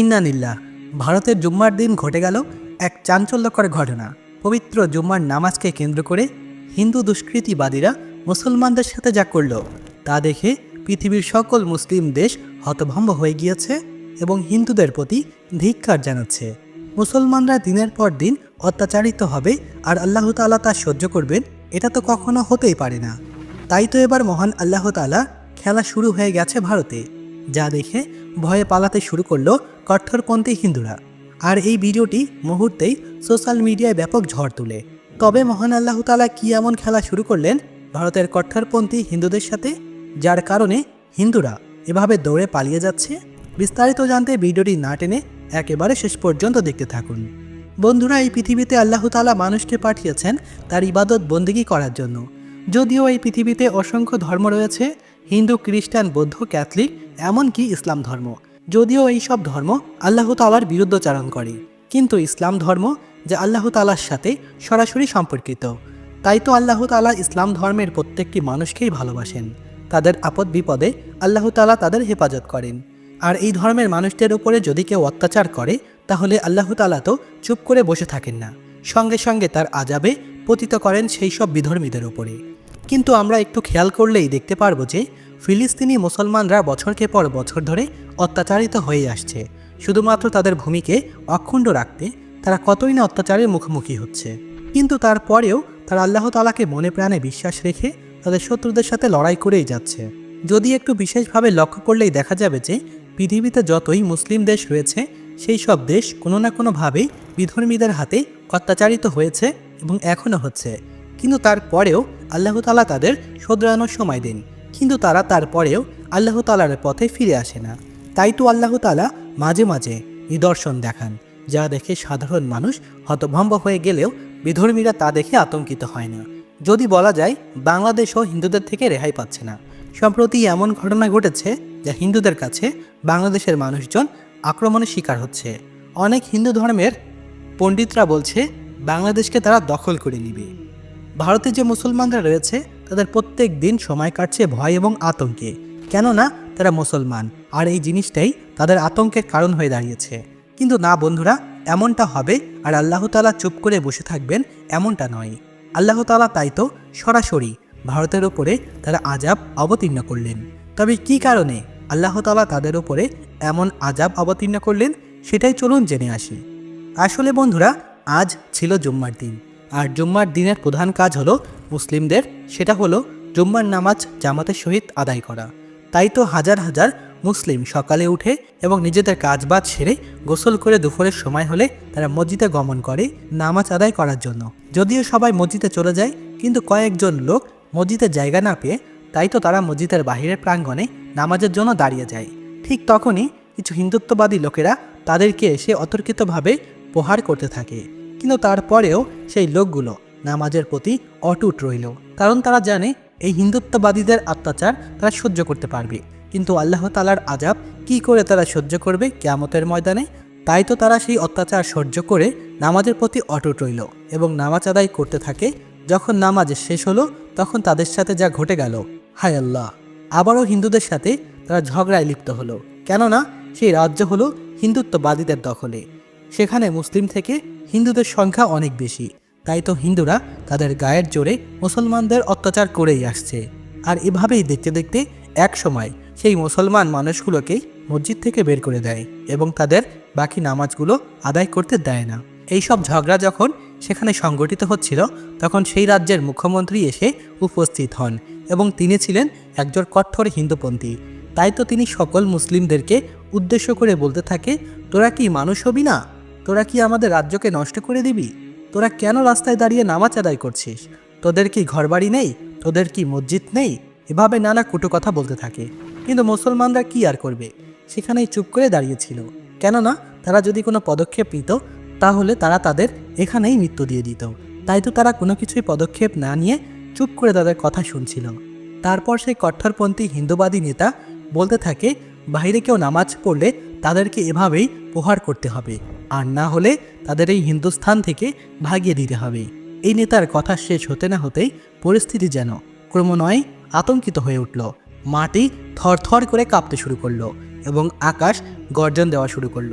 ইন্নানিল্লাহ ভারতের জুম্মার দিন ঘটে গেল এক চাঞ্চল্যকর ঘটনা। পবিত্র জুম্মার নামাজকে কেন্দ্র করে হিন্দু দুষ্কৃতিবাদীরা মুসলমানদের সাথে যা করল, তা দেখে পৃথিবীর সকল মুসলিম দেশ হতভম্ব হয়ে গিয়েছে এবং হিন্দুদের প্রতি ধিক্কার জানাচ্ছে। মুসলমানরা দিনের পর দিন অত্যাচারিত হবে আর আল্লাহ তাআলা তা সহ্য করবেন, এটা তো কখনো হতেই পারে না। তাই তো এবার মহান আল্লাহ তাআলা খেলা শুরু হয়ে গেছে ভারতে। যা দেখে ভয়ে পালাতে শুরু করল কট্টরপন্থী হিন্দুরা। আর এই ভিডিওটি মুহূর্তেই সোশ্যাল মিডিয়ায় ব্যাপক ঝড় তুলে। তবে মহান আল্লাহ তাআলা কি এমন খেলা শুরু করলেন ভারতের কট্টরপন্থী হিন্দুদের সাথে? যার কারণে হিন্দুরা এভাবে দৌড়ে পালিয়ে যাচ্ছে? বিস্তারিত জানতে ভিডিওটি না টেনে একেবারে শেষ পর্যন্ত দেখতে থাকুন। বন্ধুরা, এই পৃথিবীতে আল্লাহ তাআলা মানুষকে পাঠিয়েছেন তার ইবাদত বন্দিগি করার জন্য। যদিও এই পৃথিবীতে অসংখ্য ধর্ম রয়েছে, হিন্দু, খ্রিস্টান, বৌদ্ধ, ক্যাথলিক, এমনকি ইসলাম ধর্ম। যদিও এই সব ধর্ম আল্লাহ তালার বিরুদ্ধচারণ করে, কিন্তু ইসলাম ধর্ম যা আল্লাহ তালার সাথে সরাসরি সম্পর্কিত। তাই তো আল্লাহ তালা ইসলাম ধর্মের প্রত্যেকটি মানুষকেই ভালোবাসেন। তাদের আপদ বিপদে আল্লাহ তালা তাদের হেফাজত করেন। আর এই ধর্মের মানুষদের উপরে যদি কেউ অত্যাচার করে, তাহলে আল্লাহ তালা তো চুপ করে বসে থাকেন না। সঙ্গে সঙ্গে তার আজাবে পতিত করেন সেই সব বিধর্মীদের উপরে। কিন্তু আমরা একটু খেয়াল করলেই দেখতে পারব যে ফিলিস্তিনি মুসলমানরা বছরকে পর বছর ধরে অত্যাচারিত হয়ে আসছে। শুধুমাত্র তাদের ভূমিকে অক্ষুণ্ণ রাখতে তারা কতই না অত্যাচারের মুখোমুখি হচ্ছে। কিন্তু তারপরেও তারা আল্লাহ তালাকে মনে প্রাণে বিশ্বাস রেখে তাদের শত্রুদের সাথে লড়াই করেই যাচ্ছে। যদি একটু বিশেষভাবে লক্ষ্য করলেই দেখা যাবে যে পৃথিবীতে যতই মুসলিম দেশ রয়েছে, সেই সব দেশ কোনো না কোনোভাবেই বিধর্মীদের হাতে অত্যাচারিত হয়েছে এবং এখনও হচ্ছে। কিন্তু তারপরেও আল্লাহ তালা তাদের শোধরানোর সময় দিন। কিন্তু তারা তারপরেও আল্লাহ তালার পথে ফিরে আসে না। তাই তো আল্লাহ তালা মাঝে মাঝে নিদর্শন দেখান, যা দেখে সাধারণ মানুষ হতভম্ব হয়ে গেলেও বিধর্মীরা তা দেখে আতঙ্কিত হয় না। যদি বলা যায় বাংলাদেশও হিন্দুদের থেকে রেহাই পাচ্ছে না। সম্প্রতি এমন ঘটনা ঘটেছে যা হিন্দুদের কাছে বাংলাদেশের মানুষজন আক্রমণের শিকার হচ্ছে। অনেক হিন্দু ধর্মের পণ্ডিতরা বলছে, বাংলাদেশকে তারা দখল করে নিবে। ভারতে যে মুসলমানরা রয়েছে, তাদের প্রত্যেক দিন সময় কাটছে ভয় এবং আতঙ্কে। কেননা, তারা মুসলমান। আর এই জিনিসটাই তাদের আতঙ্কের কারণ হয়ে দাঁড়িয়েছে। কিন্তু না, বন্ধুরা, এমনটা হবে আর আল্লাহ তালা চুপ করে বসে থাকবেন এমনটা নয়। আল্লাহ তালা তাই তো সরাসরি ভারতের ওপরে তারা আজাব অবতীর্ণ করলেন। তবে কি কারণে আল্লাহ তালা তাদের ওপরে এমন আজাব অবতীর্ণ করলেন, সেটাই চলুন জেনে আসি। আসলে বন্ধুরা, আজ ছিল জুম্মার দিন। আর জুম্মার দিনের প্রধান কাজ হলো মুসলিমদের, সেটা হলো জুম্মার নামাজ জামাতের সহিত আদায় করা। তাই তো হাজার হাজার মুসলিম সকালে উঠে এবং নিজেদের কাজবাজ সেরে গোসল করে দুপুরের সময় হলে তারা মসজিদে গমন করে নামাজ আদায় করার জন্য। যদিও সবাই মসজিদে চলে যায়, কিন্তু কয়েকজন লোক মসজিদে জায়গা না পেয়ে তাই তো তারা মসজিদের বাহিরের প্রাঙ্গণে নামাজের জন্য দাঁড়িয়ে যায়। ঠিক তখনই কিছু হিন্দুত্ববাদী লোকেরা তাদেরকে এসে অতর্কিতভাবে প্রহার করতে থাকে। কিন্তু তারপরেও সেই লোকগুলো নামাজের প্রতি অটুট রইল। কারণ তারা জানে এই হিন্দুত্ববাদীদের অত্যাচার তারা সহ্য করতে পারবে। কিন্তু আল্লাহ তালার আজাব কি করে তারা সহ্য করবে কেয়ামতের ময়দানে? তাই তো তারা সেই অত্যাচার সহ্য করে নামাজের প্রতি অটুট রইল এবং নামাজ আদায় করতে থাকে। যখন নামাজ শেষ হলো, তখন তাদের সাথে যা ঘটে গেল, হায় আল্লাহ! আবারও হিন্দুদের সাথে তারা ঝগড়ায় লিপ্ত হলো। কেননা সেই রাজ্য হলো হিন্দুত্ববাদীদের দখলে। সেখানে মুসলিম থেকে হিন্দুদের সংখ্যা অনেক বেশি। তাই তো হিন্দুরা তাদের গায়ের জোরে মুসলমানদের অত্যাচার করেই আসছে। আর এভাবেই দেখতে দেখতে এক সময় সেই মুসলমান মানুষগুলোকেই মসজিদ থেকে বের করে দেয় এবং তাদের বাকি নামাজগুলো আদায় করতে দেয় না। এই সব ঝগড়া যখন সেখানে সংগঠিত হচ্ছিল, তখন সেই রাজ্যের মুখ্যমন্ত্রী এসে উপস্থিত হন এবং তিনি ছিলেন একজন কঠোর হিন্দুপন্থী। তাই তো তিনি সকল মুসলিমদেরকে উদ্দেশ্য করে বলতে থাকে, তোরা কি মানুষ হবি না? তোরা কি আমাদের রাজ্যকে নষ্ট করে দিবি? তোরা কেন রাস্তায় দাঁড়িয়ে নামাজ আদায় করছিস? তোদের কি ঘরবাড়ি নেই? তোদের কি মসজিদ নেই? এভাবে নানা কুটো কথা বলতে থাকে। কিন্তু মুসলমানরা কি আর করবে? সেখানেই চুপ করে দাঁড়িয়েছিল। কেননা, তারা যদি কোনো পদক্ষেপ নিত, তাহলে তারা তাদের এখানেই মৃত্যু দিয়ে দিত। তাই তো তারা কোনো কিছুই পদক্ষেপ না নিয়ে চুপ করে তাদের কথা শুনছিল। তারপর সেই কট্টরপন্থী হিন্দুবাদী নেতা বলতে থাকে, বাইরে কেউ নামাজ পড়লে তাদেরকে এভাবেই প্রহার করতে হবে, আর না হলে তাদের এই হিন্দুস্থান থেকে ভাগিয়ে দিতে হবে। এই নেতার কথা শেষ হতে না হতেই পরিস্থিতি যেন ক্রমনয় আতঙ্কিত হয়ে উঠল। মাটি থরথর করে কাঁপতে শুরু করল এবং আকাশ গর্জন দেওয়া শুরু করল।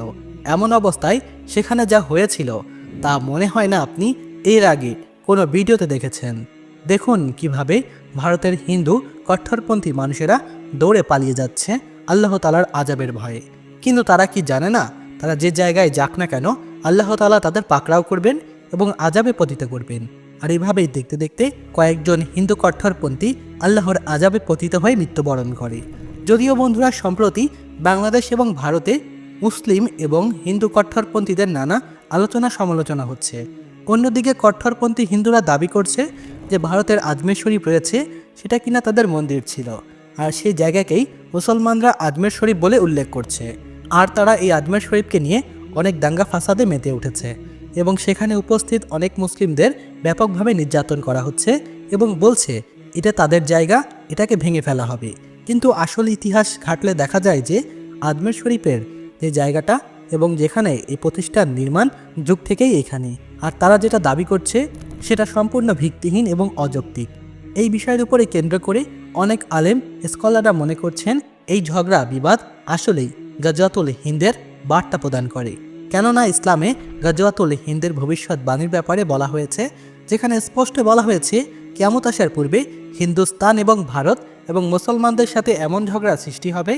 এমন অবস্থায় সেখানে যা হয়েছিল তা মনে হয় না আপনি এর আগে কোনো ভিডিওতে দেখেছেন। দেখুন কীভাবে ভারতের হিন্দু কট্টরপন্থী মানুষেরা দৌড়ে পালিয়ে যাচ্ছে আল্লাহ তালার আজাবের ভয়ে। কিন্তু তারা কি জানে না? তারা যে জায়গায় যাক না কেন, আল্লাহ তালা তাদের পাকড়াও করবেন এবং আজাবে পতিত করবেন। আর এইভাবেই দেখতে দেখতে কয়েকজন হিন্দু কট্টরপন্থী আল্লাহর আজাবে পতিত হয়ে মৃত্যুবরণ করে। যদিও বন্ধুরা, সম্প্রতি বাংলাদেশ এবং ভারতে মুসলিম এবং হিন্দু কট্টরপন্থীদের নানা আলোচনা সমালোচনা হচ্ছে। অন্যদিকে কট্টরপন্থী হিন্দুরা দাবি করছে যে ভারতের আজমের শরীফ রয়েছে, সেটা কিনা তাদের মন্দির ছিল। আর সেই জায়গাকেই মুসলমানরা আজমের শরীফ বলে উল্লেখ করছে। আর তারা এই আজমের শরীফকে নিয়ে অনেক দাঙ্গা ফাসাদে মেতে উঠেছে এবং সেখানে উপস্থিত অনেক মুসলিমদের ব্যাপকভাবে নির্যাতন করা হচ্ছে এবং বলছে, এটা তাদের জায়গা, এটাকে ভেঙে ফেলা হবে। কিন্তু আসল ইতিহাস ঘাটলে দেখা যায় যে আজমের শরীফের যে জায়গাটা এবং যেখানে এই প্রতিষ্ঠান নির্মাণ যুগ থেকেই এখানে। আর তারা যেটা দাবি করছে, সেটা সম্পূর্ণ ভিত্তিহীন এবং অযৌক্তিক। এই বিষয়ের উপরে কেন্দ্র করে অনেক আলেম, স্কলাররা মনে করছেন, এই ঝগড়া, বিবাদ আসলেই গজওয়াতুল হিন্দের বার্তা প্রদান করে। কেননা ইসলামে গজওয়াতুল হিন্দের ভবিষ্যৎবাণীর ব্যাপারে বলা হয়েছে, যেখানে স্পষ্ট বলা হয়েছে কেমত আসার পূর্বে হিন্দুস্তান এবং ভারত এবং মুসলমানদের সাথে এমন ঝগড়া সৃষ্টি হবে,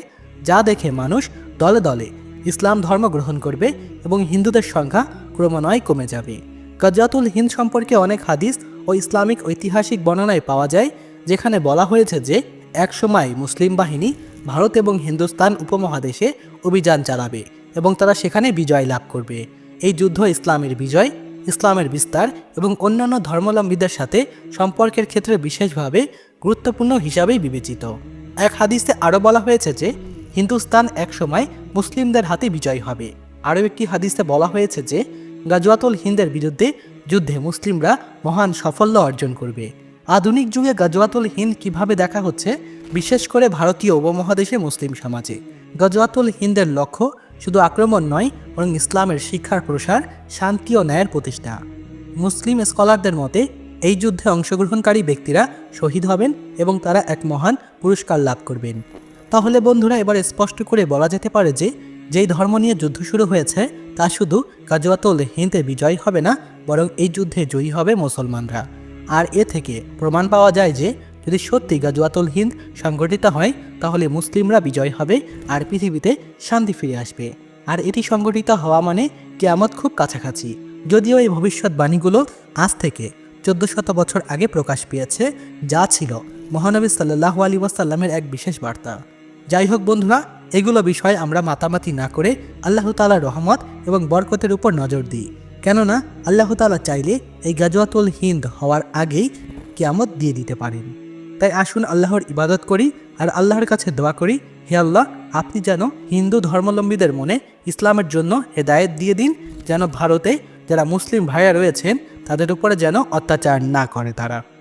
যা দেখে মানুষ দলে দলে ইসলাম ধর্ম গ্রহণ করবে এবং হিন্দুদের সংখ্যা ক্রমান্বয়ে কমে যাবে। গজাতুল হিন্দ সম্পর্কে অনেক হাদিস ও ইসলামিক ঐতিহাসিক বর্ণনায় পাওয়া যায়, যেখানে বলা হয়েছে যে একসময় মুসলিম বাহিনী ভারত এবং হিন্দুস্তান উপমহাদেশে অভিযান চালাবে এবং তারা সেখানে বিজয় লাভ করবে। এই যুদ্ধ ইসলামের বিজয়, ইসলামের বিস্তার এবং অন্যান্য ধর্মাবলম্বীদের সাথে সম্পর্কের ক্ষেত্রে বিশেষভাবে গুরুত্বপূর্ণ হিসাবেই বিবেচিত। এক হাদিসে আরও বলা হয়েছে যে, হিন্দুস্তান একসময় মুসলিমদের হাতে বিজয় হবে। আরও একটি হাদিসে বলা হয়েছে যে, গাজওয়াতুল হিন্দের বিরুদ্ধে যুদ্ধে মুসলিমরা মহান সাফল্য অর্জন করবে। আধুনিক যুগে গাজওয়াতুল হিন্দ কীভাবে দেখা হচ্ছে? বিশেষ করে ভারতীয় উপমহাদেশে মুসলিম সমাজে। গজওয়াতুল হিন্দের লক্ষ্য শুধু আক্রমণ নয়, বরং ইসলামের শিক্ষার প্রসার, শান্তি ও ন্যায়ের প্রতিষ্ঠা। মুসলিম স্কলারদের মতে, এই যুদ্ধে অংশগ্রহণকারী ব্যক্তিরা শহীদ হবেন এবং তারা এক মহান পুরস্কার লাভ করবেন। তাহলে বন্ধুরা, এবার স্পষ্ট করে বলা যেতে পারে যে, যেই ধর্ম নিয়ে যুদ্ধ শুরু হয়েছে, তা শুধু গাজওয়াতুল হিন্দে বিজয় হবে না, বরং এই যুদ্ধে জয়ী হবে মুসলমানরা। আর এ থেকে প্রমাণ পাওয়া যায় যে যদি সত্যি গাজওয়াতুল হিন্দ সংগঠিত হয়, তাহলে মুসলিমরা বিজয় হবে আর পৃথিবীতে শান্তি ফিরে আসবে। আর এটি সংগঠিত হওয়া মানে কেয়ামত খুব কাছাকাছি। যদিও এই ভবিষ্যৎবাণীগুলো আজ থেকে চোদ্দ শত বছর আগে প্রকাশ পেয়েছে, যা ছিল মহানবী সাল্লাহ আলী ওয়াসাল্লামের এক বিশেষ বার্তা। যাই হোক বন্ধুরা, এগুলো বিষয়ে আমরা মাতামাতি না করে আল্লাহ তালার রহমত এবং বরকতের উপর নজর দিই। কেননা, আল্লাহ তালা চাইলে এই গাজওয়াতুল হিন্দ হওয়ার আগেই কেয়ামত দিয়ে দিতে পারেন। তাই আসুন আল্লাহর ইবাদত করি আর আল্লাহর কাছে দোয়া করি, হে আল্লাহ, আপনি যেন হিন্দু ধর্মলম্বীদের মনে ইসলামের জন্য হেদায়েত দিয়ে দিন, যেন ভারতে যারা মুসলিম ভাইয়া রয়েছেন, তাদের উপরে যেন অত্যাচার না করে তারা।